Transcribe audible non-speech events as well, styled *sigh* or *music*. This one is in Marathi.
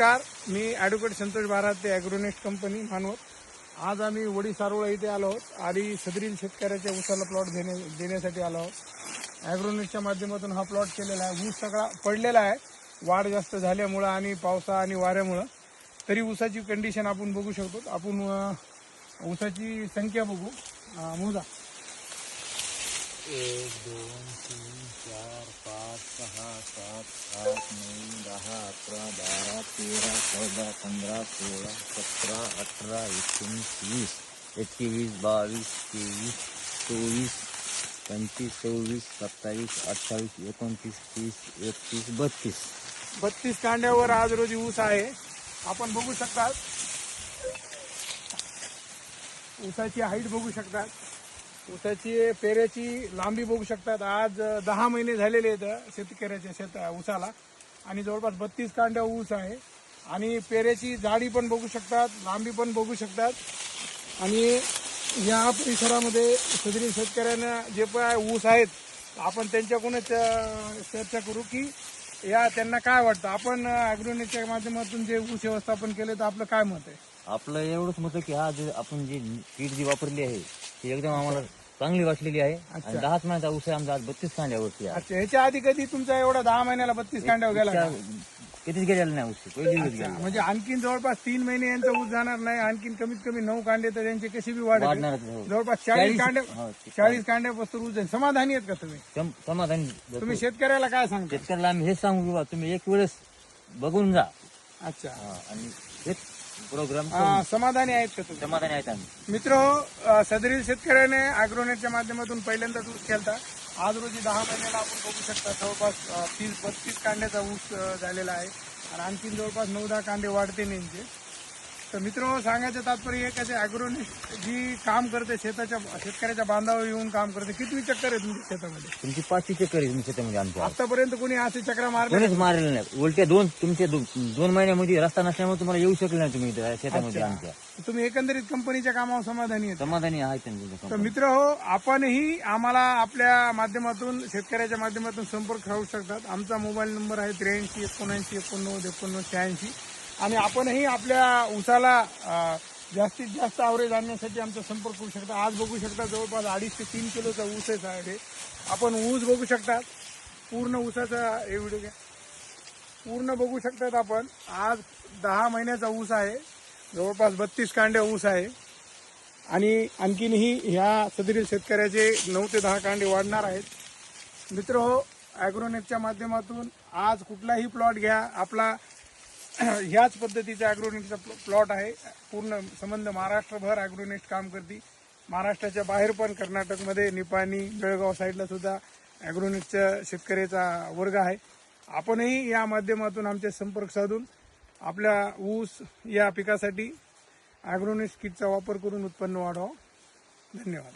नमस्कार. मी ॲडव्होकेट संतोष बारात ते ॲग्रोनेस्ट कंपनी मानवत. आज आम्ही वडी सारोळा इथे आलो आहोत आणि सदरील शेतकऱ्याच्या ऊसाला प्लॉट देणे देण्यासाठी आलो आहोत. ॲग्रोनेस्टच्या माध्यमातून हा प्लॉट केलेला आहे. ऊस सगळा पडलेला आहे. वाढ जास्त झाल्यामुळं आणि पावसा आणि वाऱ्यामुळं. तरी ऊसाची कंडिशन आपण बघू शकतो. आपण ऊसाची संख्या बघू. मोजा. एक दोन तीन चार सहा सात आठ नऊ दहा अकरा बारा तेरा चौदा पंधरा सोळा सतरा अठरा एकोणीस वीस एकवीस बावीस तेवीस चोवीस पंचवीस सव्वीस सत्तावीस अठ्ठावीस एकोणतीस तीस एकतीस बत्तीस. बत्तीस कांड्यावर आज रोजी ऊस आहे. आपण बघू शकतात. ऊसाची हाईट बघू शकतात. ऊसाची पेऱ्याची लांबी बघू शकतात. आज दहा महिने झालेले आहेत शेतकऱ्याच्या शेत ऊसाला. आणि जवळपास बत्तीस कांड्या ऊस आहे. आणि पेऱ्याची जाडी पण बघू शकतात लांबी पण बघू शकतात. आणि या परिसरामध्ये सदरी शेतकऱ्यांना जे पण ऊस आहेत आपण त्यांच्याकडूनच चर्चा करू की या त्यांना काय वाटतं? आपण अॅग्रोनेटच्या माध्यमातून जे ऊस व्यवस्थापन केले तर आपलं काय मत आहे? आपलं एवढंच मत की हा जे आपण जी कीड जी वापरली आहे ती एकदम आम्हाला चांगली वाटलेली आहे. आणि दहाच महिन्याचा ऊस आहे आमचा आज बत्तीस कांड्यावरती आहे. अच्छा ह्याच्या आधी कधी तुमचा एवढा दहा महिन्याला बत्तीस कांड्यावर गेला का? कधीच गेलेला नाही ऊस पहिली दिवस गेला म्हणजे आणखीन जवळपास तीन महिने यांचा ऊस जाणार नाही आणखीन कमीत कमी नऊ कांडे तर त्यांची कशी बी वाढ वाढणारच आहे. जवळपास चाळीस चाळीस- कांडे हो, ते- चाळीस. कांड्यापासून ऊस जाईल. समाधानी आहेत का तुम्ही? सम- समाधानी तुम्ही शेतकऱ्याला काय सांगता? शेतकऱ्याला आम्ही हेच सांगू की बा तुम्ही एक वेळेस बघून जा. अच्छा. हा, आणि प्रोग्राम अं, समाधानी आहेत का तुम्ही? समाधानी आहेत आम्ही. मित्र सदरील शेतकऱ्याने अॅग्रोनेटच्या माध्यमातून पहिल्यांदाच ऊस केलता. आज रोजी दहा महिन्याला आपण बघू शकता जवळपास अ, तीस बत्तीस कांड्याचा ऊस अ, झालेला आहे. आणि आणखीन जवळपास नऊ दहा कांडे वाढते नेमके. तर मित्र सांगायचं तात्पर्य एक आहे अॅग्रोनेट जी काम करते शेताच्या शेतकऱ्याच्या बांधावर येऊन काम करते किती चक्कर आहे तुमच्या शेतामध्ये? तुमची पाचशे चक्कर आहे तुमच्या शेतामध्ये आमच्या आतापर्यंत कोणी असे चक्र मारले कोणीच मारलेलं नाही. उलट्या दोन तुमचे दो- दोन महिन्यामध्ये रस्ता नसल्यामुळे तुम्हाला येऊ शकले नाही तुम्ही इथं शेतामध्ये आमच्या. तुम्ही एकंदरीत कंपनीच्या कामावर समाधानी आहेत. समाधानी आहे त्यांच्या तर. मित्र हो आपणही आम्हाला आपल्या माध्यमातून शेतकऱ्याच्या माध्यमातून संपर्क साधू शकतात. आमचा मोबाईल नंबर आहे त्र्याऐंशी एकोणऐंशी एकोणनव्वद एकोणनव्वद शहाऐंशी. आणि आपणही आपल्या ऊसाला जास्तीत जास्त आवरेज आणण्यासाठी आमचा संपर्क करू शकता. आज बघू शकता जवळपास अडीच ते तीन किलोचा ऊस आहे साडे आपण ऊस बघू शकतात पूर्ण ऊसाचा हे व्हिडिओ घ्या. पूर्ण बघू शकतात आपण. आज दहा महिन्याचा ऊस आहे. जवळपास बत्तीस कांड्या ऊस आहे. आणि आणखीनही ह्या सदरील शेतकऱ्याचे नऊ ते दहा कांडे वाढणार आहेत. मित्र हो ॲग्रोनेटच्या माध्यमातून आज कुठलाही प्लॉट घ्या. आपला *clears throat* ह्याच पद्धतीचा ॲग्रोनेटचा प्लॉट आहे. पूर्ण संबंध महाराष्ट्रभर ॲग्रोनेट काम करते. महाराष्ट्राच्या बाहेर पण कर्नाटकमध्ये निपाणी बेळगाव साईडला सुद्धा ॲग्रोनेटच्या शेतकऱ्याचा वर्ग आहे. आपणही या माध्यमातून आमचे संपर्क साधून आपल्या ऊस या पिकासाठी ॲग्रोनेट किटचा वापर करून उत्पन्न वाढवावं. धन्यवाद.